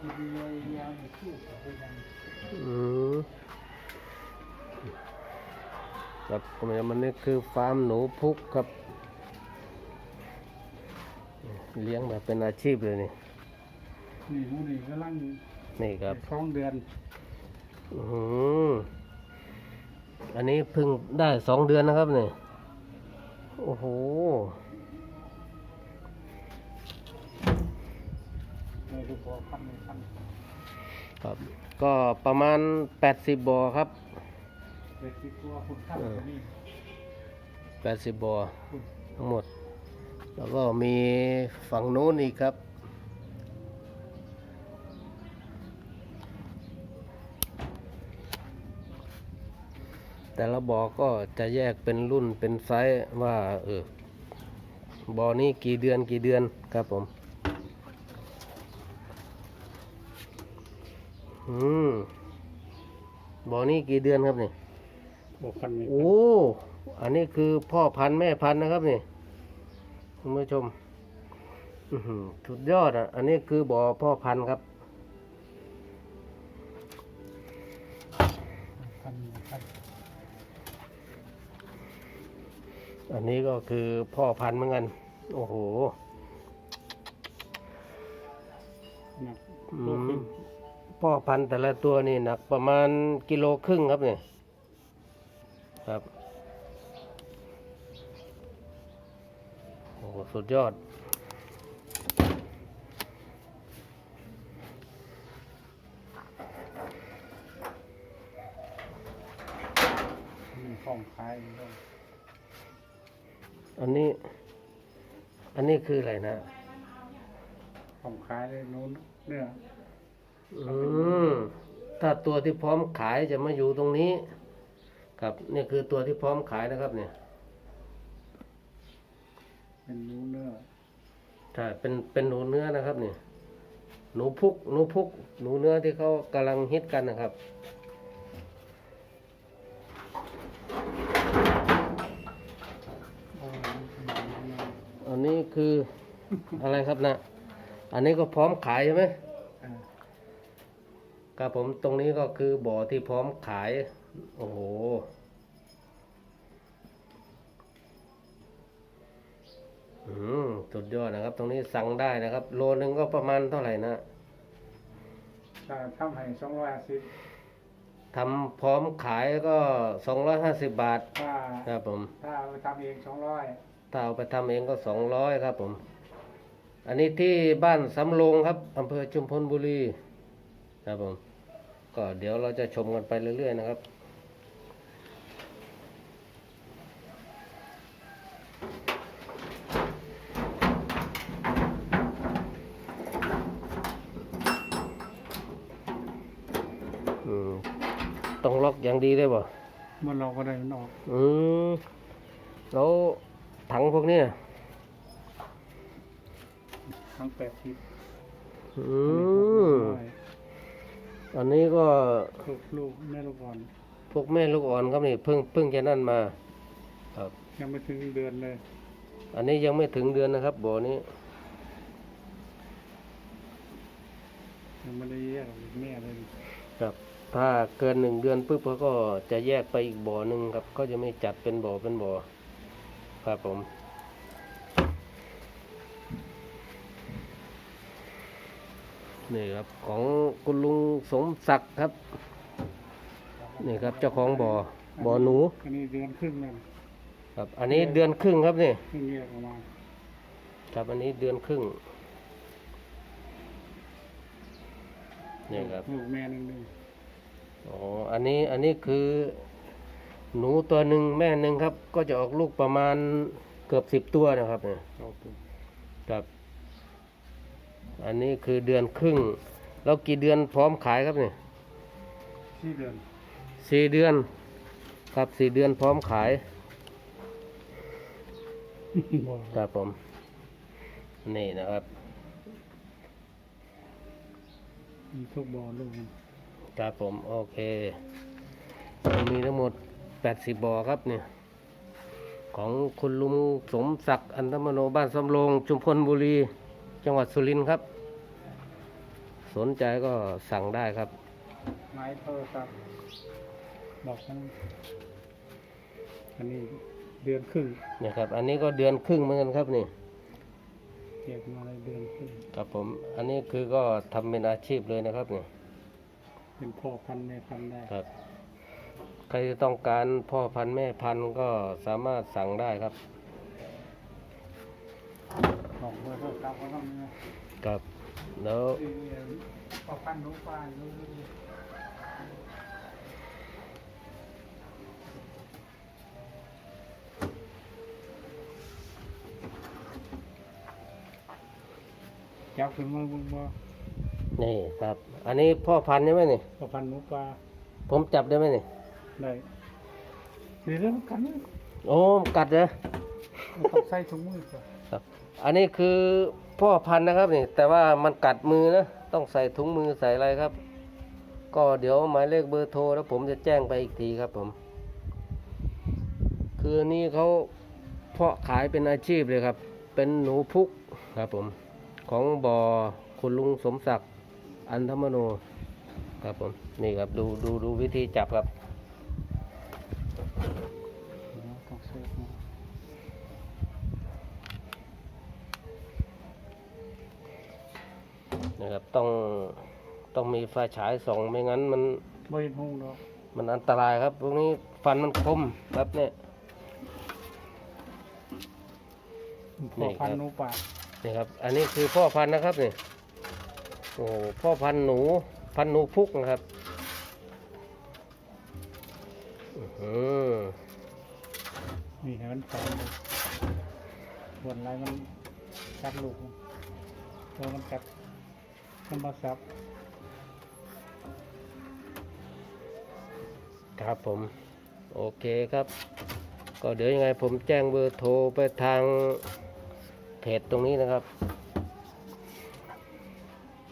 อืมครับก็หมายมันนี่คือฟาร์มหนูพุกครับ เลี้ยงแบบเป็นอาชีพเลยนี่ นี่หมูนี่กำลังนี่ครับท้องเดือน อืมอันนี้เพิ่งได้สองเดือนนะครับเนี่ยโอ้โห ในดูพอพันในพันครับ ก็ประมาณแปดสิบบ่อครับ เด็กที่ตัวคุณข้าวตัวนี้แปดสิบบ่อทั้งหมด แล้วก็มีฝั่งนู้นอีกครับ แต่ละบ่อก็จะแยกเป็นรุ่นเป็นไซส์ว่าเออบ่อนี้กี่เดือนกี่เดือนครับผม อืมบ่อนี้กี่เดือนครับนี่บอกพันในโอ้ อันนี้คือพ่อพันธุ์แม่พันธุ์นะครับนี่คุณผู้ชม อื้อหือสุดยอดอะ อันนี้คือบ่อพ่อพันธุ์ครับ พันในพันอันนี้ก็คือพ่อพันธุ์เหมือนกัน โอ้โห หนักอืโลมครึ่ง พ่อพันธุ์แต่ละตัวนี่หนักประมาณกิโลครึ่งครับเนี่ยครับโอ้โหสุดยอด มีของขายด้วยอันนี้ อันนี้คืออะไรนะ ของขายเลยนู้นเนื้อ อืมถ้าตัวที่พร้อมขายจะมาอยู่ตรงนี้ ครับนี่คือตัวที่พร้อมขายนะครับ เนี่ย เป็นนู้นเนื้อใช่เป็นเป็นหนูเนื้อนะครับเนี่ยหนูพุกหนูพุกหนูเนื้อที่เขากำลังฮิตกันนะครับโอ้ยเป็นหนังเนื้ออันนี้คืออะไรครับนะ อันนี้ก็พร้อมขายใช่ไหมอ่า ครับผมตรงนี้ก็คือบ่อที่พร้อมขาย โอ้โห อืมสุดยอดนะครับ ตรงนี้สั่งได้นะครับ โลนึงก็ประมาณเท่าไหร่นะถ้าทำให้สองร้อยสิบทำพร้อมขายก็สองร้อยห้าสิบบาท ถ้าครับผม ถ้าเอาไปทำเองสองร้อยถ้าเอาไปทำเองก็สองร้อยครับผม อันนี้ที่บ้านสำโรงครับอำเภอชุมพลบุรีครับผม ก็เดี๋ยวเราจะชมกันไปเรื่อย ๆ นะครับอืมต้องล็อกอย่างดีได้ป่ะมันเราก็ได้มันออก อืมแล้วถังพวกเนี้ยทั้งแปดสิบอืม อันนี้ก็ลูกลูกแม่ลูกอ่อนพวกแม่ลูกอ่อนครับนี่เพิ่งเพิ่งจะนั่นมาครับยังไม่ถึงเดือนเลย อันนี้ยังไม่ถึงเดือนนะครับบ่อนี้ยังไม่ได้แยกแม่เลยครับ ถ้าเกินหนึ่งเดือนปุ๊บเขาก็จะแยกไปอีกบ่อหนึ่งครับก็จะไม่จัดเป็นบ่อเป็นบ่อครับผม นี่ครับของคุณลุงสมศักดิ์ครับ นี่ครับเจ้าของบ่อบ่อหนูอันนี้เดือนครึ่งแล้วครับ อันนี้เดือนครึ่งครับนี่เพิ่งแยกออกมาครับอันนี้เดือนครึ่งนี่ครับลูกแม่หนึ่งหนึ่งอ๋ออันนี้อันนี้คือ หนูตัวหนึ่งแม่หนึ่งครับ ก็จะออกลูกประมาณเกือบสิบตัวนะครับเนี่ยสองตัวครับ อันนี้คือเดือนครึ่ง แล้วกี่เดือนพร้อมขายครับเนี่ยที่เดือนสี่เดือนครับสี่เดือนพร้อมขายบ่ครับผม นี่นะครับมีทุกบ่อลูกครับผม โอเค มีทั้งหมด 80บ่อครับเนี่ย ของคุณลุงสมศักดิ์อันธมโนบ้านสำโรง ชุมพลบุรี จังหวัดสุรินทร์ครับสสนใจก็สั่งได้ครับ ไม้โทรศัพท์บอกทั้งอันนี้เดือนครึ่งเนี่ยครับ อันนี้ก็เดือนครึ่งเหมือนกันครับนี่เก็บมาเลยเดือนครึ่งครับผม อันนี้คือก็ทำเป็นอาชีพเลยนะครับนี่เป็นพ่อพันธุ์แม่พันธุ์ได้ครับ ใครต้องการพ่อพันธุ์แม่พันธุ์ก็สามารถสั่งได้ครับ บอกเบอร์โทรศัพท์ก็ต้องมีครับแล้วพ่อพันธุ์หนูปลาอยู่จับขึ้นมาบุญบ่นี่ครับ อันนี้พ่อพันธุ์ใช่ไหมนี่พ่อพันธุ์หนูปลาผมจับได้ไหมนี่ได้สีเรื่องกันนี่โอ้กัดเลยต้องใส่ถุงมือก่อนครับ อันนี้คือพ่อพันธุ์นะครับนี่แต่ว่ามันกัดมือนะต้องใส่ถุงมือใส่อะไรครับ ก็เดี๋ยวหมายเลขเบอร์โทรแล้วผมจะแจ้งไปอีกทีครับผม คือนนี่เขาเพาะขายเป็นอาชีพเลยครับ เป็นหนูพุกครับผมของบ่อคุณลุงสมศักดิ์อันธมโนครับผมนี่ครับดูดูดูวิธีจับครับ นะครับ ต้องต้องมีไฟฉายส่องไม่งั้นมันบ่เห็นหงดอกมันอันตรายครับ พวกนี้ฟันมันคมครับเนี่ยพ่อพันธุ์หนูปลานี่ครับ อันนี้คือพ่อพันธุ์นะครับนี่โอ้โหพ่อพันธุ์หนูพันธุ์หนูพุกนะครับอื้อหือนี่ให้มันฟันเลยบนไรมันกัดลูกมันตัวมันกัด มันมาซับครับผม โอเคครับ ก็เดี๋ยวยังไงผมแจ้งเบอร์โทรไปทางเพจตรงนี้นะครับ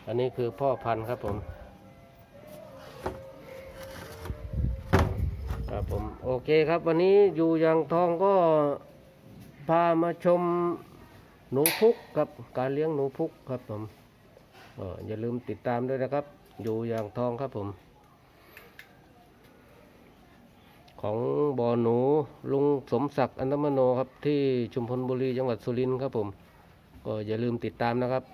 อันนี้คือพ่อพันธุ์ครับผม ครับผม โอเคครับ วันนี้อยู่อย่างทองก็พามาชมหนูพุกครับการเลี้ยงหนูพุกครับผม อย่าลืมติดตามด้วยนะครับ อยู่อย่างทองครับผม ของบ่อหนูลุงสมศักดิ์อันตมโนครับที่ชุมพลบุรีจังหวัดสุรินทร์ครับผม ก็อย่าลืมติดตามนะครับ